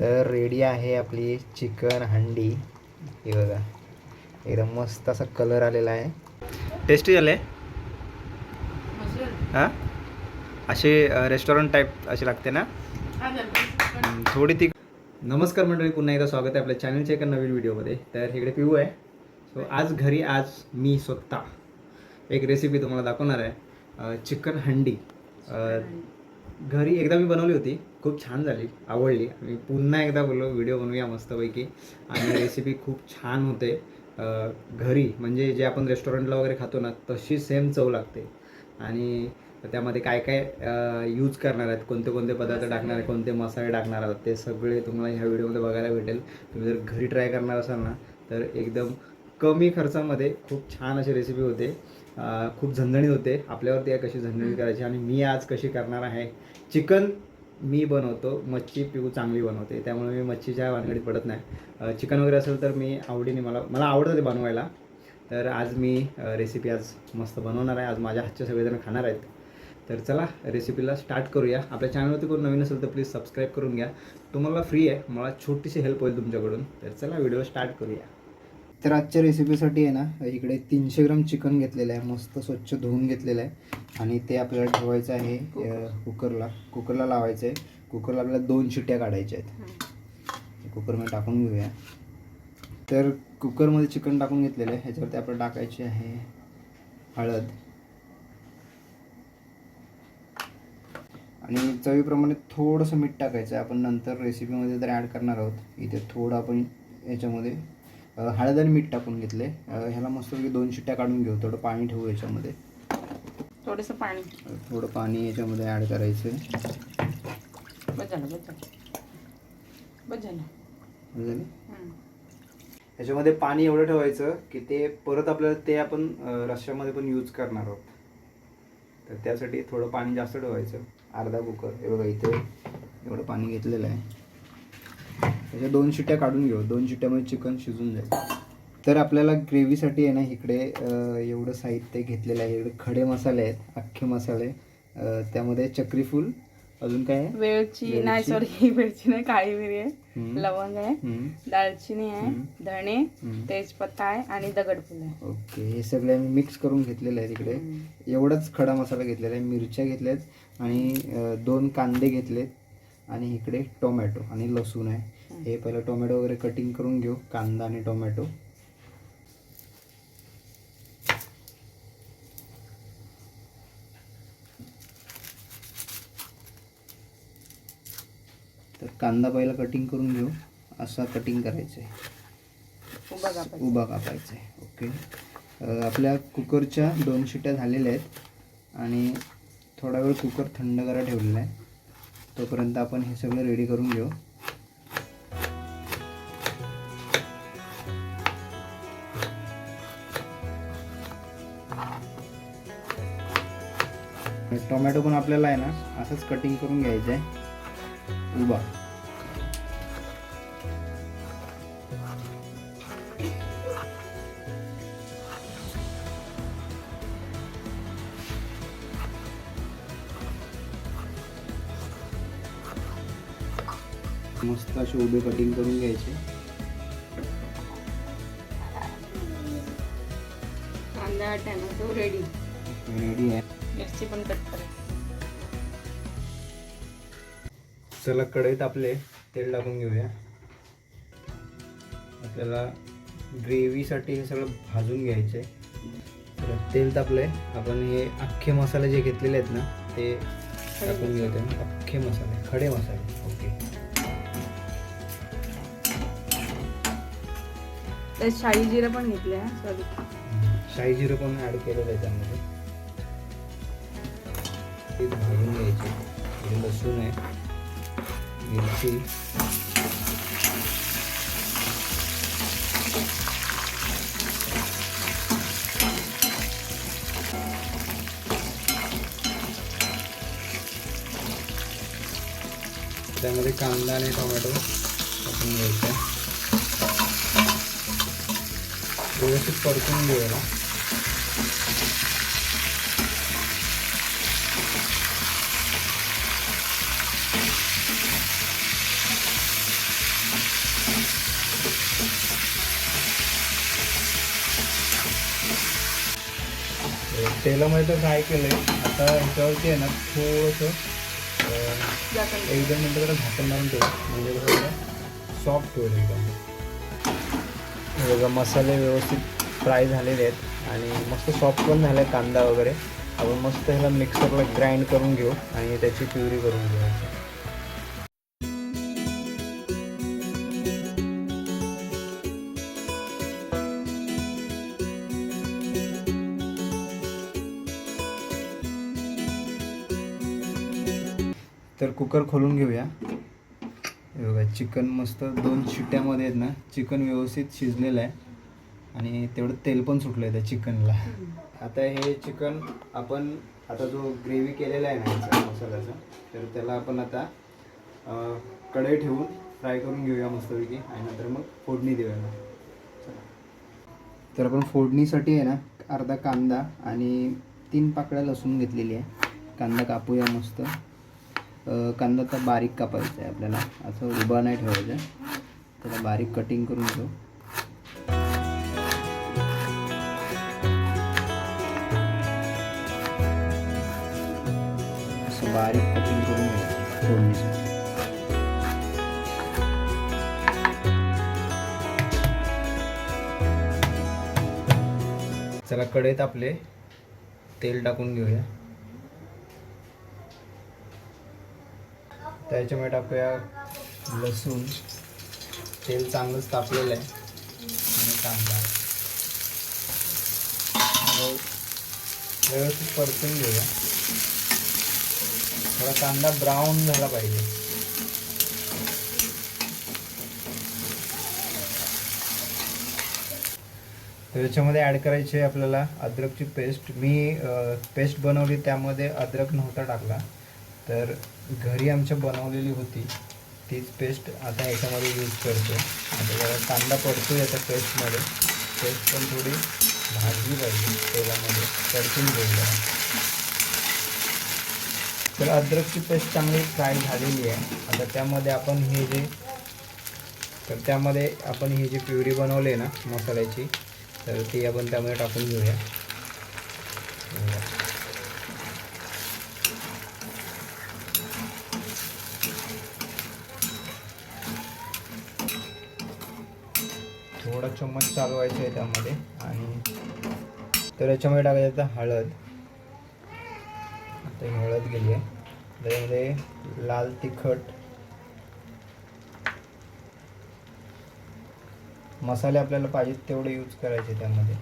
तर रेडी आहे आपली चिकन हंडी. हे बघा. एकदम मस्त असा कलर आलेला आहे. टेस्टी झाले? हां? असे रेस्टॉरंट टाईप असे लागते ना? थोडी ती नमस्कार मंडळी पुन्हा एकदा स्वागत आहे आपल्या चॅनलच्या एका नवीन व्हिडिओमध्ये तर इकडे पिऊ आहे. सो आज घरी आज मी स्वतः एक रेसिपी तुम्हाला दाखवणार आहे. चिकन हंडी. घरी एकदा मी बनवली होती. खूप छान झाली आवडली. मी पुन्हा एकदा बोललो व्हिडिओ बनवूया मस्तपैकी. आणि रेसिपी खूप छान होते. घरी म्हणजे जे आपण रेस्टॉरंटला वगैरे खातो ना तशी सेम चव लागते. आणि त्यामध्ये काय काय यूज करणार आहेत कोणते कोणते पदार्थ टाकणार आहेत कोणते मसाले टाकणार आहात ते सगळे तुम्हाला ह्या व्हिडिओमध्ये बघायला भेटेल. तुम्ही जर घरी ट्राय करणार असाल ना तर एकदम कमी खर्चामध्ये खूप छान अशी रेसिपी होते. खूप झणझणीत होते. आपल्यावरती आहे कशी झणझणीत करायची आणि मी आज कशी करणार आहे? चिकन मी बनवतो मच्छी पिऊ चांगली बनवते. त्यामुळे मी मच्छीच्या भानगडीत पडत नाही. चिकन वगैरे असेल तर मी आवडीने मला मला आवडतं ते बनवायला. तर आज मी रेसिपी आज मस्त बनवणार आहे. आज माझ्या हातचे सगळेजण खाणार आहेत. तर चला रेसिपीला स्टार्ट करूया. आपल्या चॅनलवरती कोण नवीन असेल तर प्लीज सबस्क्राईब करून घ्या. तुम्हाला फ्री आहे. मला छोटीशी हेल्प होईल तुमच्याकडून. तर चला व्हिडिओ स्टार्ट करूया. तर आजच्या रेसिपीसाठी आहे ना इकडे तीनशे ग्राम चिकन घेतलेलं आहे मस्त स्वच्छ धुवून घेतलेलं आहे. आणि ते आपल्याला ठेवायचं आहे कुकरला. कुकरला. लावायचं आहे कुकरला आपल्याला दोन शिट्ट्या काढायच्या आहेत. कुकरमध्ये टाकून घेऊया. तर कुकरमध्ये चिकन टाकून घेतलेलं आहे ह्याच्यावरती आपल्याला टाकायची आहे हळद. आणि चवीप्रमाणे थोडंसं मीठ टाकायचं आहे. आपण नंतर रेसिपीमध्ये तर ॲड करणार आहोत. इथे थोडं आपण याच्यामध्ये हळद आणि मीठ टाकून घेतले. ह्याला मस्तपैकी दोन शिट्ट्या काढून घेऊ. थोडं पाणी ठेवू याच्यामध्ये. थोडस पाणी. थोडं पाणी याच्यामध्ये ॲड करायचं. ह्याच्यामध्ये पाणी एवढं ठेवायचं की ते परत आपल्याला ते आपण अ, रश्श्यामध्ये पण यूज करणार आहोत. तर त्यासाठी थोडं पाणी जास्त ठेवायचं. अर्धा कुकर. हे बघा इथे एवढं पाणी घेतलेलं आहे. त्याच्या दोन शिट्ट्या काढून घेऊ दोन शिट्ट्यामध्ये चिकन शिजून जाईल तर आपल्याला ग्रेव्हीसाठी आहे ना इकडे एवढं साहित्य घेतलेलं आहे इकडे खडे मसाले आहेत अख्खे मसाले त्यामध्ये चक्रीफूल अजून काय आहे वेलची. नाही सॉरी वेलची नाही काळी मिरी आहे. लवंग आहे. दालचिनी आहे. धणे. तेजपत्ता आहे आणि दगडफूल आहे ओके हे सगळे आम्ही मिक्स करून घेतलेलं आहे तिकडे एवढाच खडा मसाला घेतलेला आहे मिरच्या घेतल्यात आणि दोन कांदे घेतलेत आणि इकडे टोमॅटो आणि लसूण आहे हे पहिलं टोमॅटो वगैरे कटिंग करून घेऊ कांदा आणि टोमॅटो. तर कांदा पहिला कटिंग करून घेऊ असा कटिंग करायचं आहे उभा कापायचा आहे ओके आपल्या कुकरच्या दोन शिट्ट्या झालेल्या आहेत आणि थोडा वेळ कुकर थंड करा ठेवलेला आहे. तोपर्यंत आपण हे सगळं रेडी करून घेऊ. टोमॅटो पण आपल्याला आहे ना असंच कटिंग करून घ्यायचं आहे. उभा. मस्त असे उभे कटिंग करून घ्यायचे. कांदा टॅमॅटो रेडी रेडी आहे. मिरची पण कट करायची चला कढईत आपले तेल टाकून घेऊया. आपल्याला ग्रेव्हीसाठी हे सगळं भाजून घ्यायचं आहे तेल तापलंय आपण हे अख्खे मसाले जे घेतलेले आहेत ना ते टाकून घेऊया अख्खे मसाले खडे मसाले. ओके. शाही जिरं पण घेतले सॉरी शाही जिरं पण ॲड केलेलं आहे त्यामध्ये. ते भाजून घ्यायचे. हे लसूण आहे. मिरची. त्यामध्ये कांदा आणि टोमॅटो टाकून घ्यायचा. व्यवस्थित परतून घेऊया. तेलामध्ये तर फ्राय केलं आहे आता ह्याच्यावरती आहे ना थोडंसं एक दोन मिनटं जरा झाकण मारून ठेवू. म्हणजे कसं सॉफ्ट होईल एकदम. बघा मसाले व्यवस्थित फ्राय झालेले आहेत. आणि मस्त सॉफ्ट पण झाले कांदा वगैरे. आपण मस्त ह्याला मिक्सरला ग्राइंड करून घेऊ आणि त्याची प्युरी करून घेऊ. तर कुकर खोलून घेऊया. हे बघा चिकन मस्त दोन शिट्ट्यामध्ये आहेत ना चिकन व्यवस्थित शिजलेलं आहे. आणि तेवढं तेल पण सुटलं आहे त्या चिकनला. आता हे चिकन आपण आता जो ग्रेव्ही केलेला आहे ना याचा मसाल्याचा तर त्याला आपण आता कढई ठेवून फ्राय करून घेऊया मस्तपैकी. आणि नंतर मग फोडणी देऊया. ना तर आपण फोडणीसाठी आहे ना अर्धा कांदा आणि तीन पाकळ्या लसूण घेतलेली आहे. कांदा कापूया मस्त. कांदा तर बारीक कापायचा आहे आपल्याला. असं उभा नाही ठेवायचा. त्याला बारीक कटिंग करून घेऊ असं बारीक कटिंग करून घ्यायचं फोडणीसाठी. चला कढईत आपले तेल टाकून घेऊया. त्याच्यामुळे टाकूया लसूण. तेल चांगलंच तापलेलं आहे. आणि कांदा. व्यवस्थित परतून घेऊया. थोडा कांदा ब्राऊन झाला पाहिजे. तर याच्यामध्ये ॲड करायची आहे आपल्याला अद्रकची पेस्ट मी पेस्ट बनवली त्यामध्ये अद्रक नव्हता टाकला. तर घरी आमच्या बनवलेली होती. तीच पेस्ट आता याच्यामध्ये यूज करतो. आता जरा कांदा पडतो याच्या पेस्टमध्ये पेस्ट पण थोडी भाजली पाहिजे तेलामध्ये. परतून घेऊया तर अद्रकची पेस्ट चांगली फ्राय झालेली आहे. आता त्यामध्ये आपण हे जे तर त्यामध्ये आपण ही जी प्युरी बनवली आहे ना मसाल्याची तर ती आपण त्यामध्ये टाकून घेऊया. थोडा चम्मच चालवायचा आहे त्यामध्ये आणि तर याच्यामध्ये टाकायचं आता हळद. आता ही हळद गेली आहे. त्याच्यामध्ये लाल तिखट मसाले आपल्याला पाहिजेत तेवढे यूज करायचे त्यामध्ये.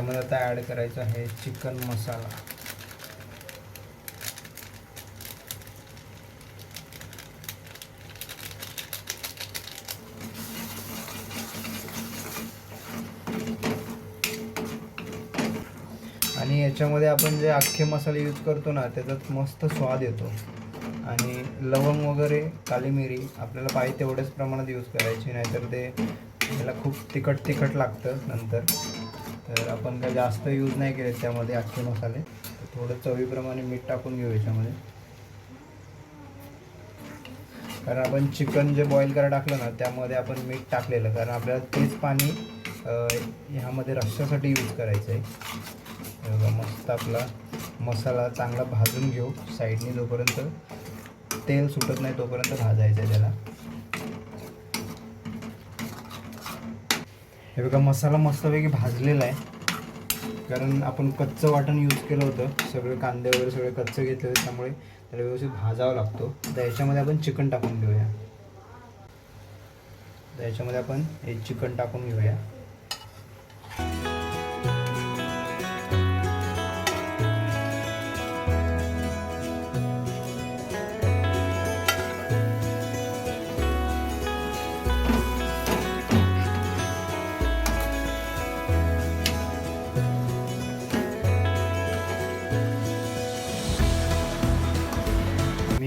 त्यामध्ये आता ॲड करायचं आहे चिकन मसाला. आणि याच्यामध्ये आपण जे अख्खे मसाले यूज करतो ना त्याच्यात मस्त स्वाद येतो. आणि लवंग वगैरे काली मिरी आपल्याला पाहिजे तेवढ्याच प्रमाणात यूज करायची नाहीतर ते त्याला खूप तिखट तिखट लागतं नंतर. तर आपण काय जास्त यूज नाही केले त्यामध्ये अख्खे मसाले थोडं चवीप्रमाणे मीठ टाकून घेऊ याच्यामध्ये. कारण आपण चिकन जे बॉईल करायला टाकलं ना त्यामध्ये आपण मीठ टाकलेलं. कारण आपल्याला तेच पाणी ह्यामध्ये रस्स्यासाठी यूज करायचं आहे मस्त आपला मसाला चांगला भाजून घेऊ. साईडने जोपर्यंत तेल सुटत नाही तोपर्यंत भाजायचं आहे त्याला. हे बघा मसाला मस्तपैकी भाजलेला आहे. कारण आपण कच्चं वाटण यूज केलं होतं. सगळे कांदे वगैरे सगळे कच्चं घेतले होते त्यामुळे त्याला व्यवस्थित भाजावा लागतो. तर याच्यामध्ये आपण चिकन टाकून घेऊया. तर याच्यामध्ये आपण हे चिकन टाकून घेऊया.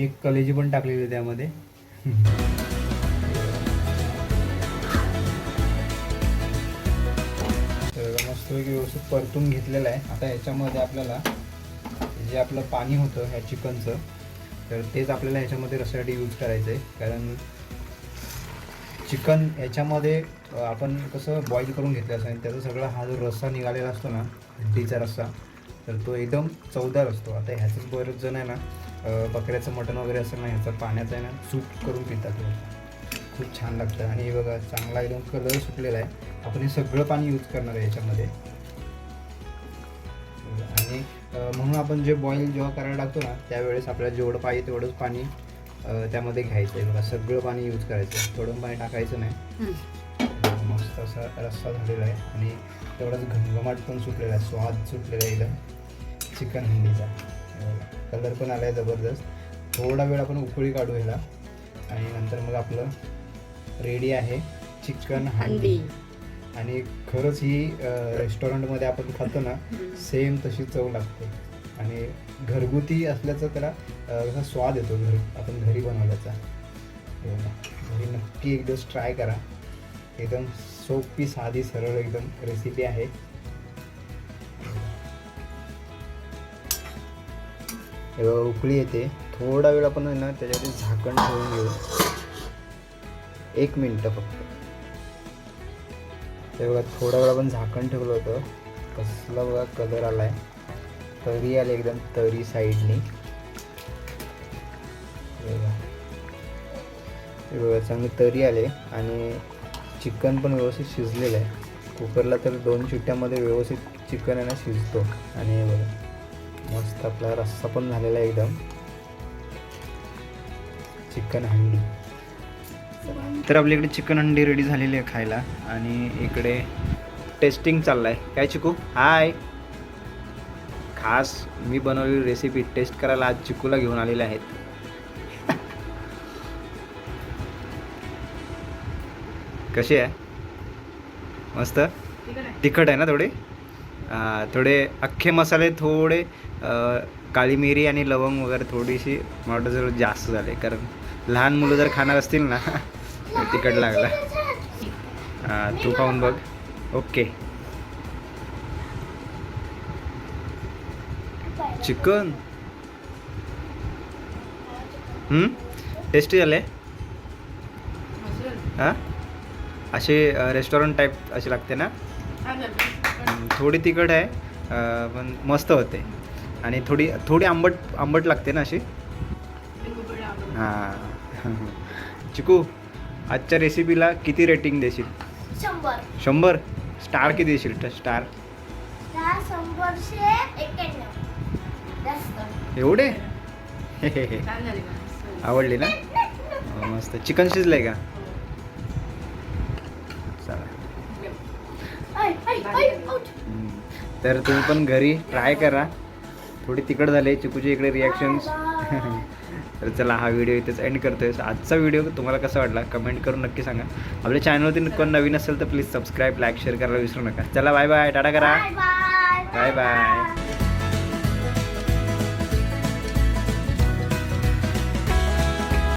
एक कलेजी पण टाकलेली आहे त्यामध्ये. तर मस्तपैकी व्यवस्थित परतून घेतलेलं आहे. आता याच्यामध्ये आपल्याला जे आपलं पाणी होतं ह्या चिकनचं तर तेच आपल्याला ह्याच्यामध्ये रस्त्यासाठी यूज करायचं आहे कारण चिकन ह्याच्यामध्ये आपण कसं बॉईल करून घेतलं असं आणि त्याचा सगळा हा जो रस्सा निघालेला असतो ना हड्डीचा रस्सा तर तो एकदम चवदार असतो. आता ह्याचंच बरेच जण आहे ना बकऱ्याचं मटण वगैरे असेल ना ह्याचा पाण्याचा आहे ना सूप करून पितात खूप छान लागतं. आणि हे बघा चांगला एकदम कलर सुटलेला आहे. आपण हे सगळं पाणी यूज करणार आहे याच्यामध्ये. आणि म्हणून आपण जे बॉईल जेव्हा करायला टाकतो ना त्यावेळेस आपल्याला जेवढं पाहिजे तेवढंच पाणी त्यामध्ये घ्यायचं आहे. बघा सगळं पाणी यूज करायचं आहे. थोडं पाणी टाकायचं नाही. मस्त असा रस्सा झालेला आहे. आणि तेवढाच घमघमाट पण सुटलेला आहे. स्वाद सुटलेला आहे एकदम. चिकन हंडीचा. कलर पण आला आहे जबरदस्त. थोडा वेळ आपण उकळी काढू ह्याला. आणि नंतर मग आपलं रेडी आहे चिकन हंडी. आणि खरंच ही रेस्टॉरंटमध्ये आपण खातो ना सेम तशी चव लागते. आणि घरगुती असल्याचं त्याला कसा स्वाद येतो घर आपण घरी बनवल्याचा. घरी नक्की एक दिवस ट्राय करा. एकदम सोपी साधी सरळ एकदम रेसिपी आहे. उकळी येते. थोडा वेळ आपण आहे ना त्याच्यावरती झाकण ठेवून घेऊ. एक मिनटं फक्त. ते बघा थोडा वेळ आपण झाकण ठेवलं होतं. कसला बघा कलर आला आहे तरी आले एकदम तरी साईडनी हे बघा. चांगले तरी आले आणि चिकन पण व्यवस्थित शिजलेलं आहे. कुकरला तर दोन शिट्ट्यामध्ये व्यवस्थित चिकन आहे ना शिजतो. आणि बघा. मस्त आपला रस्सा पण झालेला आहे एकदम. चिकन हंडी. तर आपल्या इकडे चिकन अंडी रेडी झालेली आहे खायला आणि इकडे टेस्टिंग चाललाय. काय चिकू? हाय खास मी बनवलेली रेसिपी टेस्ट करायला आज चिकूला घेऊन आलेले आहेत. कशी आहे? मस्त? तिखट आहे ना थोडे? थोडे अख्खे मसाले थोडे काळी मिरी आणि लवंग वगैरे थोडीशी मला जरा जास्त झाले कारण लहान मुलं जर खाणार असतील ना तिखट लागला. तू खाऊन बघ. ओके. चिकन. टेस्टी झाले? हां? असे रेस्टॉरंट टाईप असे लागते ना? थोडी तिखट आहे पण मस्त होते. आणि थोडी थोडी आंबट आंबट लागते ना अशी? हां. चिकू आजच्या रेसिपीला किती रेटिंग देशील? शंभर. शंभर? स्टार किती देशील? स्टार एवढे? आवडली ना? हो, मस्त. चिकन शिजलंय का? तर तुम्ही पण घरी ट्राय करा. थोडी तिकट झाले चिकूचे इकडे रिॲक्शन्स. तर चला हा व्हिडिओ इथेच एंड करतोय. आजचा व्हिडिओ तुम्हाला कसा वाटला? कमेंट करून नक्की सांगा. आपल्या चॅनलवरती कोण नवीन असेल तर प्लीज सबस्क्राईब लाईक शेअर करायला विसरू नका. चला बाय बाय टाटा करा. Bye bye.